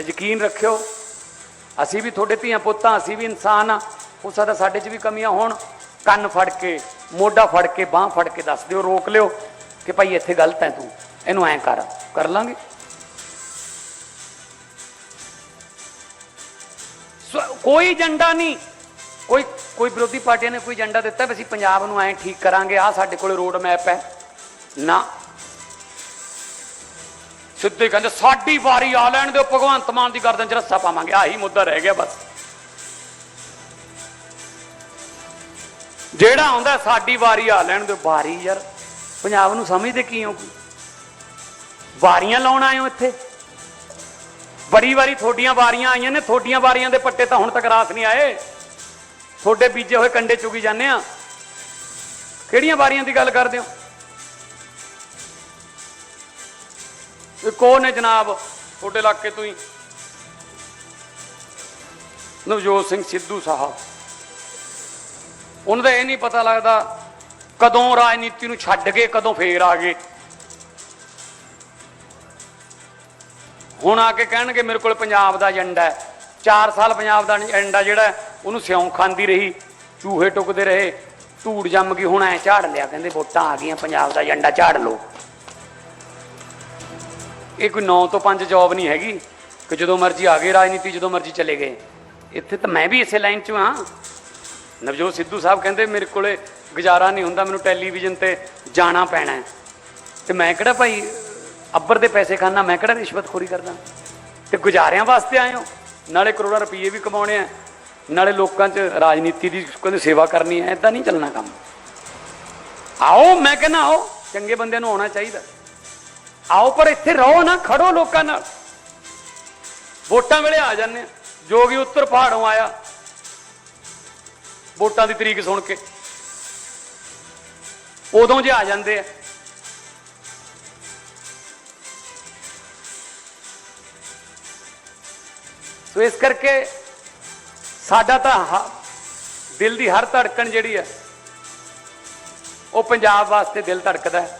ਤੇ ਯਕੀਨ ਰੱਖਿਓ, ਅਸੀਂ ਵੀ ਤੁਹਾਡੇ ਧੀਆਂ ਪੁੱਤਾਂ, ਅਸੀਂ ਵੀ ਇਨਸਾਨ ਆ। ਹੋ ਸਕਦਾ ਸਾਡੇ 'ਚ ਵੀ ਕਮੀਆਂ ਹੋਣ, ਕੰਨ ਫੜ ਕੇ, ਮੋਢਾ ਫੜ ਕੇ, ਬਾਹ ਫੜ ਕੇ ਦੱਸ ਦਿਓ, ਰੋਕ ਲਿਓ ਕਿ ਭਾਈ ਇੱਥੇ ਗਲਤ ਹੈ ਤੂੰ। ਇਹਨੂੰ ਐਂ ਕਰ ਕਰ ਲਾਂਗੇ। ਸੋ- ਕੋਈ ਏਜੰਡਾ ਨਹੀਂ। ਕੋਈ ਕੋਈ ਵਿਰੋਧੀ ਪਾਰਟੀਆਂ ਨੇ ਕੋਈ ਏਜੰਡਾ ਦਿੱਤਾ ਵੀ ਅਸੀਂ ਪੰਜਾਬ ਨੂੰ ਐਂ ਠੀਕ ਕਰਾਂਗੇ ਆ ਸਾਡੇ ਕੋਲ ਰੋਡ ਮੈਪ ਹੈ। ਨਾ। ਸਿੱਧੇ ਕਹਿੰਦੇ ਸਾਡੀ ਵਾਰੀ ਆ ਲੈਣ ਦਿਓ, ਭਗਵੰਤ ਮਾਨ ਦੀ ਗਰਦਨ 'ਚ ਰੱਸਾ ਪਾਵਾਂਗੇ। ਆਹੀ ਮੁੱਦਾ ਰਹਿ ਗਿਆ ਬਸ। ਜਿਹੜਾ ਆਉਂਦਾ, ਸਾਡੀ ਵਾਰੀ ਆ ਲੈਣ ਦਿਓ। ਵਾਰੀ ਯਾਰ, ਪੰਜਾਬ ਨੂੰ ਸਮਝਦੇ ਕੀ ਹੋ? ਵਾਰੀਆਂ ਲਾਉਣ ਆਏ ਹੋ ਇੱਥੇ? ਬੜੀ ਵਾਰੀ ਤੁਹਾਡੀਆਂ ਵਾਰੀਆਂ ਆਈਆਂ ਨੇ, ਤੁਹਾਡੀਆਂ ਵਾਰੀਆਂ ਦੇ ਪੱਟੇ ਤਾਂ ਹੁਣ ਤੱਕ ਰਾਸ ਨਹੀਂ ਆਏ। ਤੁਹਾਡੇ ਬੀਜੇ ਹੋਏ ਕੰਡੇ ਚੁਗੀ ਜਾਂਦੇ ਆ। ਕਿਹੜੀਆਂ ਵਾਰੀਆਂ ਦੀ ਗੱਲ ਕਰਦੇ ਹੋ? ਇਹ ਕੌਣ ਹੈ ਜਨਾਬ? ਤੁਹਾਡੇ ਇਲਾਕੇ ਤੋਂ ਹੀ। ਨਵਜੋਤ ਸਿੰਘ ਸਿੱਧੂ ਸਾਹਿਬ। ਉਹਨਾਂ ਦਾ ਇਹ ਨਹੀਂ ਪਤਾ ਲੱਗਦਾ ਕਦੋਂ ਰਾਜਨੀਤੀ ਨੂੰ ਛੱਡ ਕੇ ਕਦੋਂ ਫੇਰ ਆ ਗਏ। ਹੁਣ ਆ ਕੇ ਕਹਿਣਗੇ, ਮੇਰੇ ਕੋਲ ਪੰਜਾਬ ਦਾ ਏਜੰਡਾ ਹੈ। 4 ਸਾਲ ਪੰਜਾਬ ਦਾ ਏਜੰਡਾ ਜਿਹੜਾ ਉਹਨੂੰ ਸਿਉਂ ਖਾਂਦੀ ਰਹੀ, ਚੂਹੇ ਟੁਕਦੇ ਰਹੇ, ਧੂੜ ਜੰਮ ਗਈ, ਹੁਣ ਐ ਝਾੜ ਲਿਆ, ਕਹਿੰਦੇ ਵੋਟਾਂ ਆ ਗਈਆਂ, ਪੰਜਾਬ ਦਾ ਏਜੰਡਾ ਝਾੜ ਲਓ। ਇਹ ਕੋਈ 9 ਤੋਂ 5 ਜੌਬ ਨਹੀਂ ਹੈਗੀ, ਕਿ ਜਦੋਂ ਮਰਜ਼ੀ ਆ ਗਏ ਰਾਜਨੀਤੀ, ਜਦੋਂ ਮਰਜ਼ੀ ਚਲੇ ਗਏ। ਇੱਥੇ ਤਾਂ ਮੈਂ ਵੀ ਇਸੇ ਲਾਈਨ 'ਚ ਹਾਂ। ਨਵਜੋਤ ਸਿੱਧੂ ਸਾਹਿਬ ਕਹਿੰਦੇ, ਮੇਰੇ ਕੋਲੇ ਗੁਜ਼ਾਰਾ ਨਹੀਂ ਹੁੰਦਾ, ਮੈਨੂੰ ਟੈਲੀਵਿਜ਼ਨ ਤੇ ਜਾਣਾ ਪੈਣਾ ਹੈ। ਤੇ ਮੈਂ ਕਿਹੜਾ ਭਾਈ, ਅੱਬਰ ਦੇ ਪੈਸੇ ਖਾਣਾ ਮੈਂ ਕਿਹੜਾ ਰਿਸ਼ਵਤਖੋਰੀ ਕਰਦਾ? ਤੇ ਗੁਜ਼ਾਰਿਆਂ ਵਾਸਤੇ ਆਏ ਹੋ। ਨਾਲੇ ਕਰੋੜਾਂ ਰੁਪਏ ਵੀ ਕਮਾਉਣੇ ਆ। ਨਾਲੇ ਲੋਕਾਂ 'ਚ ਰਾਜਨੀਤੀ ਦੀ ਕਹਿੰਦੇ ਸੇਵਾ ਕਰਨੀ ਹੈ ਇਦਾਂ ਨਹੀਂ ਚੱਲਣਾ ਕੰਮ। ਆਓ, ਮੈਂ ਕਹਿੰਦਾ ਆਓ, ਚੰਗੇ ਬੰਦਿਆਂ ਨੂੰ ਆਉਣਾ ਚਾਹੀਦਾ। ਆਓ ਪਰ ਇੱਥੇ ਰਹੋ ਨਾ, ਖੜੋ ਲੋਕਾਂ ਨਾਲ। ਵੋਟਾਂ ਵੇਲੇ ਆ ਜਾਂਦੇ ਜੋ ਜੋਗੀ ਉੱਤਰ ਪਹਾੜੋਂ ਆਇਆ। ਵੋਟਾਂ ਦੀ ਤਰੀਕ ਸੁਣ ਕੇ। ਉਦੋਂ ਜੇ ਆ ਜਾਂਦੇ ਆ। ਸੋ ਇਸ ਕਰਕੇ ਸਾਡਾ ਤਾਂ ਹ- ਦਿਲ ਦੀ ਹਰ ਧੜਕਣ ਜਿਹੜੀ ਹੈ ਉਹ ਪੰਜਾਬ ਵਾਸਤੇ ਦਿਲ ਧੜਕਦਾ ਹੈ।